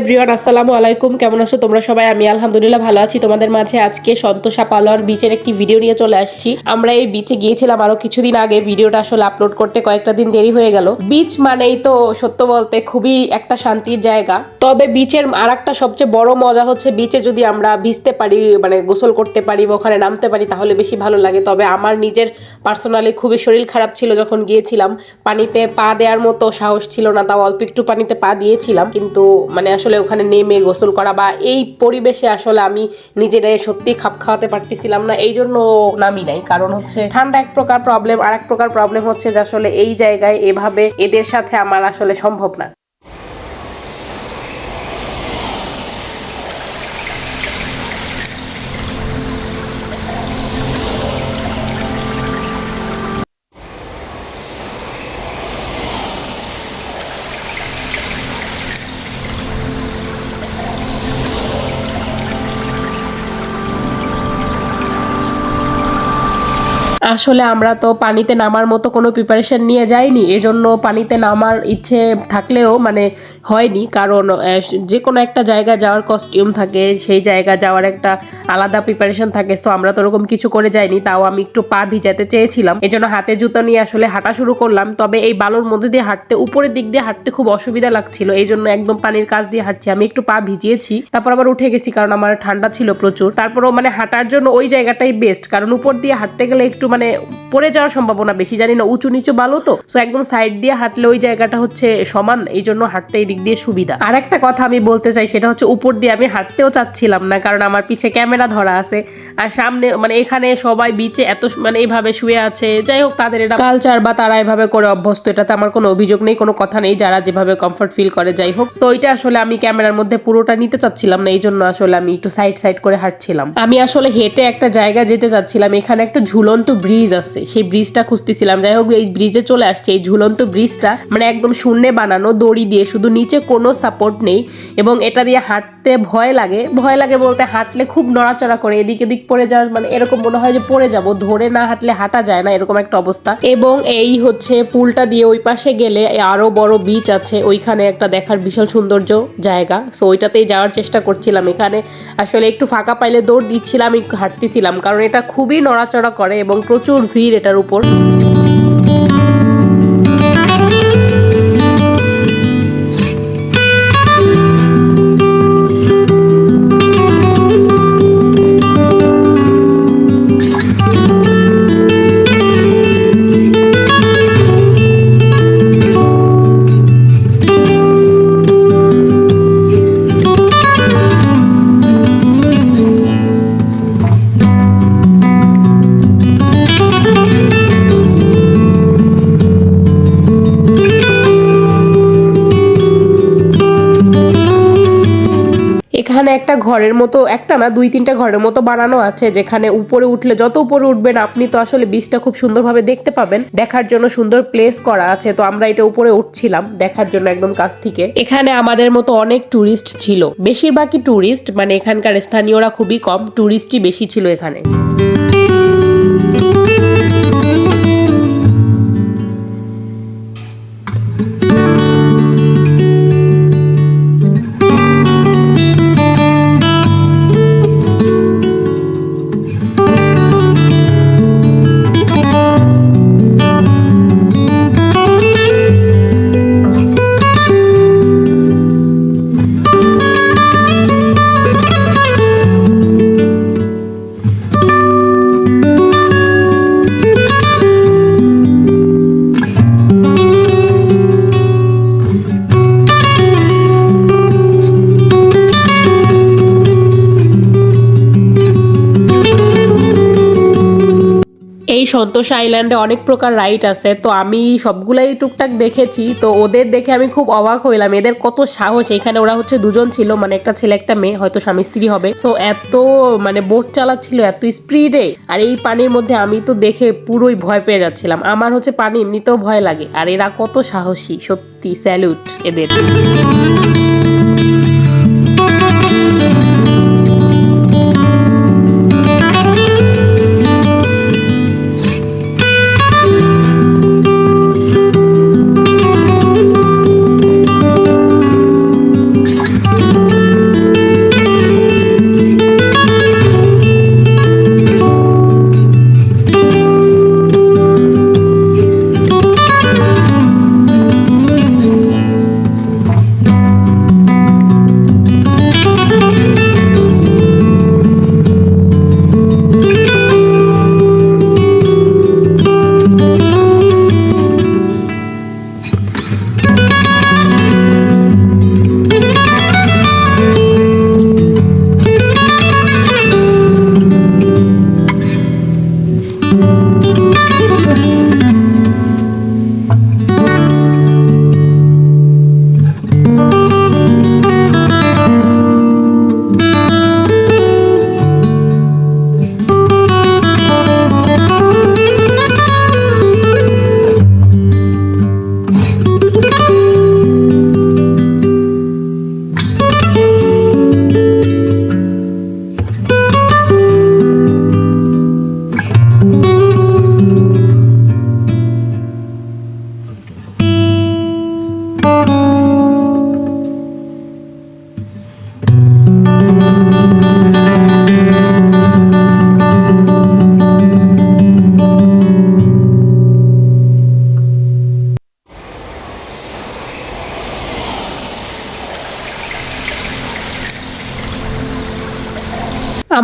Everyone আসসালামু আলাইকুম। কেমন আছো তোমরা সবাই? আমি আলহামদুলিল্লাহ ভালো আছি। তোমাদের মাঝে আজকে সন্তোষা পালোয়ান বিচের একটি ভিডিও নিয়ে চলে আসছি। আমরা এই বিচে গিয়েছিলাম আরও কিছুদিন আগে। ভিডিওটা আসলে আপলোড করতে কয়েকটা দিন দেরি হয়ে গেল। বিচ মানেই তো সত্য বলতে খুবই একটা শান্তির জায়গা। তবে বিচের আর একটা সবচেয়ে বড় মজা হচ্ছে বিচে যদি আমরা ভিজতে পারি মানে গোসল করতে পারি বা ওখানে নামতে পারি, তাহলে বেশি ভালো লাগে। তবে আমার নিজের পার্সোনালি খুবই শরীর খারাপ ছিল যখন গিয়েছিলাম। পানিতে পা দেওয়ার মতো সাহস ছিল না, তাও অল্প একটু পানিতে পা দিয়েছিলাম। কিন্তু মানে আসলে ওখানে নেমে গোসল করা বা এই পরিবেশে আসলে আমি নিজেরাই সত্যি খাপ খাওয়াতে পারতেছিলাম না এই জন্য নামি নাই। কারণ হচ্ছে ঠান্ডা এক প্রকার প্রবলেম আর এক প্রকার প্রবলেম হচ্ছে যে আসলে এই জায়গায় এভাবে এদের সাথে আমার আসলে সম্ভব না। আসলে আমরা তো পানিতে নামার মতো কোনো প্রিপারেশন নিয়ে যাইনি, এজন্য পানিতে নামার ইচ্ছে থাকলেও মানে হয়নি। কারণ যে কোনো একটা জায়গা যাওয়ার কস্টিউম থাকে, সেই জায়গা যাওয়ার একটা আলাদা প্রিপারেশন থাকে। তো আমরা তো ওরকম কিছু করে যাইনি, তাও আমি একটু পা ভিজাতে চেয়েছিলাম। এজন্য হাতে জুতো নিয়ে আসলে হাঁটা শুরু করলাম। তবে এই বালুর মধ্যে দিয়ে হাঁটতে, উপরের দিক দিয়ে হাঁটতে খুব অসুবিধা লাগছিল। এই জন্য একদম পানির কাজ দিয়ে হাঁটছি। আমি একটু পা ভিজিয়েছি, তারপর আবার উঠে গেছি কারণ আমার ঠান্ডা ছিল প্রচুর। তারপরও মানে হাঁটার জন্য ওই জায়গাটাই বেস্ট কারণ উপর দিয়ে হাঁটতে গেলে একটু মানে পড়ে যাওয়ার সম্ভাবনা বেশি। জানি না, উঁচু নিচু বালু তো। সো একদম সাইড দিয়ে হাঁটলে ওই জায়গাটা হচ্ছে সমান, এই জন্য হাঁটতে এই দিক দিয়ে সুবিধা। আর একটা কথা আমি বলতে চাই, সেটা হচ্ছে উপর দিয়ে আমি হাঁটতেও চাচ্ছিলাম না, কারণ আমার পিছে ক্যামেরা ধরা আছে। আর সামনে মানে এখানে সবাই বিচে এত মানে এইভাবে শুয়ে আছে। যাই হোক, তাদের এটা কালচার বা তারা এভাবে করে অভ্যস্ত, এটাতে আমার কোনো অভিযোগ নেই, কোনো কথা নেই। যারা যেভাবে কমফর্ট ফিল করে, যাই হোক। তো ওইটা আসলে আমি ক্যামেরার মধ্যে পুরোটা নিতে চাচ্ছিলাম না, এই জন্য আসলে আমি একটু সাইড সাইড করে হাঁটছিলাম। আমি আসলে হেঁটে একটা জায়গা যেতে চাচ্ছিলাম, এখানে একটা ঝুলন্ত ব্রিজ আছে। সেই ব্রিজটা খুঁজতেছিলাম। যাই হোক, এই ব্রিজে চলে আসছে। এই ঝুলন্ত ব্রিজটা মানে একদম শূন্যে বানানো দড়ি দিয়ে, শুধু নিচে কোনো সাপোর্ট নেই এবং এটা দিয়ে হাঁটতে ভয় লাগে। ভয় লাগে বলতে হাঁটলে খুব নড়াচড়া করে, এদিক এদিক পড়ে যাওয়ার মানে এরকম মনে হয় যে পড়ে যাব। ধরে না হাঁটলে হাঁটা যায় না, এরকম একটা অবস্থা। এবং এই হচ্ছে পুলটা দিয়ে ওই পাশে গেলে আরও বড় বিচ আছে। ওইখানে একটা দেখার বিশাল সৌন্দর্য জায়গা। সো ওইটাতেই যাওয়ার চেষ্টা করছিলাম। এখানে আসলে একটু ফাঁকা পাইলে দৌড় দিচ্ছিলাম হাঁটতেছিলাম। কারণ এটা খুবই নড়াচড়া করে এবং প্রচুর ভিড় এটার উপর। এখানে একটা ঘরের মতো, একটা না, দুই তিনটা ঘরের মতো বানানো আছে, যেখানে উপরে উঠলে যত উপরে উঠবেন, আপনি তো আসলে বীজটা খুব সুন্দরভাবে দেখতে পাবেন। দেখার জন্য সুন্দর প্লেস করা আছে, তো আমরা এটা উপরে উঠছিলাম, দেখার জন্য একদম কাছ থেকে। এখানে আমাদের মতো অনেক ট্যুরিস্ট ছিল। বেশিরভাগই ট্যুরিস্ট মানে এখানকার স্থানীয়রা খুবই কম টুরিস্টই বেশি ছিল এখানে। এই সন্তোষ আইল্যান্ডে অনেক প্রকার রাইড আছে, তো আমি সবগুলাই টুকটাক দেখেছি, তো ওদের দেখে আমি খুব অবাক হইলাম। এদের কত সাহস, এখানে ওরা হচ্ছে দুজন ছিল মানে একটা ছেলে, একটা মেয়ে, হয়তো স্বামী, স্ত্রী হবে। সো এত মানে বোট চালাচ্ছিল, এত স্পিডে আর এই পানির মধ্যে আমি তো দেখে পুরোই ভয় পেয়ে যাচ্ছিলাম। আমার হচ্ছে পানি এমনিতেও ভয় লাগে, আর এরা কত সাহসী, সত্যি স্যালুট এদের।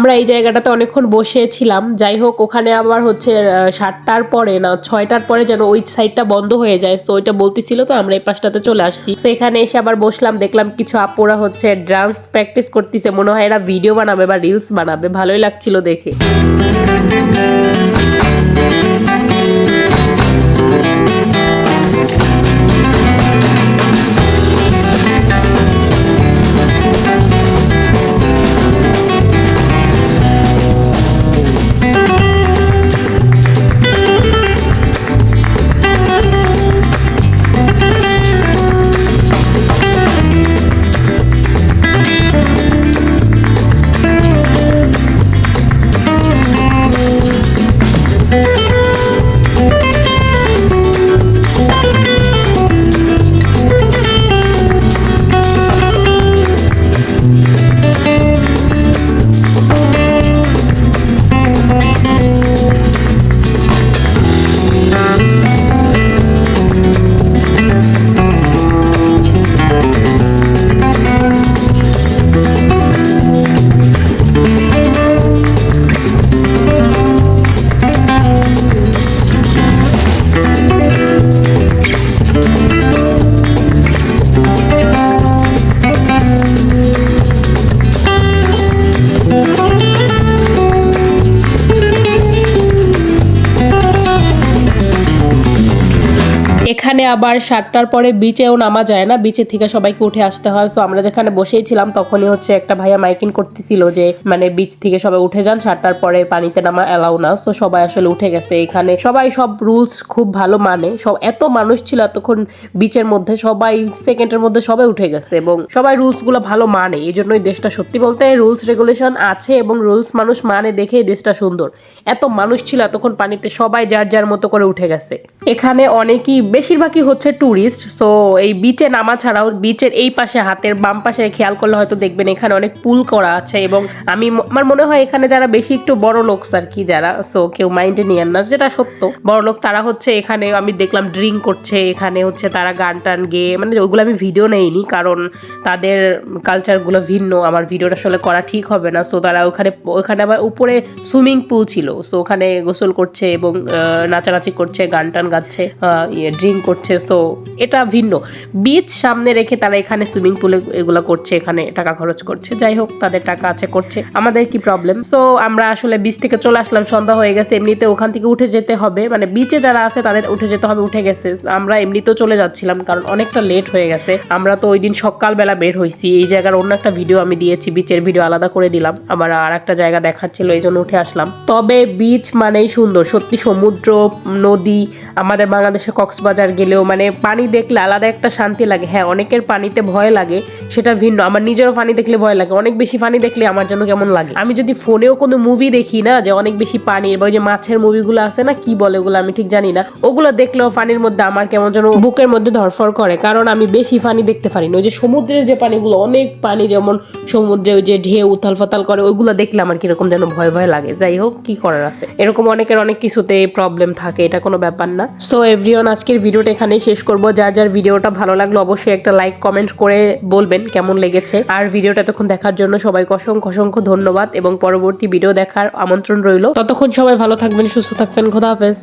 আমরা এই জায়গাটাতে অনেকক্ষণ বসেছিলাম। যাই হোক, ওখানে আবার হচ্ছে সাতটার পরে না, ছয়টার পরে যেন ওই সাইডটা বন্ধ হয়ে যায়। তো ওইটা বলতেছিল তো, আমরা এই পাশটাতে চলে আসছি। তো এখানে এসে আবার বসলাম, দেখলাম কিছু আপুরা হচ্ছে ডান্স প্র্যাকটিস করতেছে। মনে হয় এরা ভিডিও বানাবে বা রিলস বানাবে। ভালোই লাগছিল দেখে। এখানে আবার সাতটার পরে বিচেও নামা যায় না। বিচে থেকে সবাইকে উঠে আসতে হয়। সো আমরা যেখানে বসেই ছিলাম, তখনই হচ্ছে একটা ভাইয়া মাইকিং করতেছিল যে মানে বিচ থেকে সবাই উঠে যান, সাতটার পরে পানিতে নামা অ্যালাউ না। সো সবাই আসলে উঠে গেছে এখানে। সবাই সব রুলস খুব ভালো মানে। সব, এত মানুষ ছিল এতক্ষণ বিচের মধ্যে, সবাই সেকেন্ডের মধ্যে সবাই উঠে গেছে এবং সবাই রুলসগুলো ভালো মানে। এই জন্যই দেশটা সত্যি বলতে রুলস রেগুলেশন আছে এবং রুলস মানুষ মানে দেখেই দেশটা সুন্দর। এত মানুষ ছিল এতক্ষণ পানিতে, সবাই যার যার মতো করে উঠে গেছে। এখানে অনেকই বেশিরভাগই হচ্ছে ট্যুরিস্ট সো এই বিচে নামা ছাড়াও বিচের এই পাশে হাতের বাম পাশে খেয়াল করলে হয়তো দেখবেন এখানে অনেক পুল করা আছে এবং আমি আমার মনে হয় এখানে যারা বেশি একটু বড় লোক আর কি যারা সো কেউ মাইন্ডে নিয়েন না যেটা সত্য। বড় লোক তারা হচ্ছে এখানে আমি দেখলাম ড্রিঙ্ক করছে এখানে হচ্ছে তারা গান টান গেয়ে মানে ওগুলো আমি ভিডিও নেইনি কারণ তাদের কালচারগুলো ভিন্ন আমার ভিডিওটা আসলে করা ঠিক হবে না সো তারা ওখানে ওখানে আবার উপরে সুইমিং পুল ছিল সো ওখানে গোসল করছে এবং নাচানাচি করছে গান টান গাচ্ছে আহ, ইয়ে ড্রিঙ্ক করছে। সো এটা ভিন্ন। বিচ সামনে রেখে তারা এখানে সুইমিং পুলে এগুলো করছে, এখানে টাকা খরচ করছে। যাই হোক, তাদের টাকা আছে, করছে। আমাদের কি প্রবলেম সো আমরা আসলে বিচ থেকে চলে আসলাম, সন্ধ্যা হয়ে গেছে, এমনিতে ওখান থেকে উঠে যেতে হবে। মানে বিচে যারা আছে, তাদের উঠে যেতে হবে, উঠে গেছে। আমরা এমনিতেও চলে যাচ্ছিলাম, কারণ অনেকটা লেট হয়ে গেছে। আমরা তো ওই দিন সকালবেলা বের হয়েছি এই জায়গার অন্য একটা ভিডিও আমি দিয়েছি বিচের ভিডিও আলাদা করে দিলাম। আমার আর একটা জায়গা দেখার ছিল এই জন্য উঠে আসলাম। তবে বিচ মানেই সুন্দর। সত্যি সমুদ্র, নদী, আমাদের বাংলাদেশে কক্সবাজার গেলেও মানে পানি দেখলে আলাদা একটা শান্তি লাগে। হ্যাঁ অনেকের পানিতে ভয় লাগে, সেটা ভিন্ন। আমার নিজেরও পানি দেখলে ভয় লাগে। অনেক বেশি পানি দেখলে আমার জন্য কেমন লাগে? আমি যদি ফোনেও কোনো মুভি দেখি না, যে অনেক বেশি পানির বা ওই যে মাছের মুভিগুলো আছে না, কি বলে ওগুলো আমি ঠিক জানি না, ওগুলো দেখলেও পানির মধ্যে আমার কেমন যেন বুকের মধ্যে ধরফর করে। কারণ আমি বেশি পানি দেখতে পারি না। ওই যে সমুদ্রের যে পানিগুলো, অনেক পানি যেমন সমুদ্রে ওই যে ঢেউ উথাল ফাতাল করে, ওইগুলো দেখলে আমার কীরকম যেন ভয় ভয় লাগে। যাই হোক, কি করার আছে? এরকম অনেকের অনেক কিছুতে প্রবলেম থাকে, এটা কোনো ব্যাপার না। সো এভরিওয়ান আজকের ভিডিওটা এখানেই শেষ করব। যার যার ভিডিওটা ভালো লাগল, অবশ্যই একটা লাইক কমেন্ট করে বলবেন কেমন লেগেছে। আর ভিডিওটা তখন দেখার জন্য সবাইকে অসংখ্য অসংখ্য ধন্যবাদ এবং পরবর্তী ভিডিও দেখার আমন্ত্রণ রইল। ততক্ষণ সবাই ভালো থাকবেন, সুস্থ থাকবেন, খোদা হাফেজ।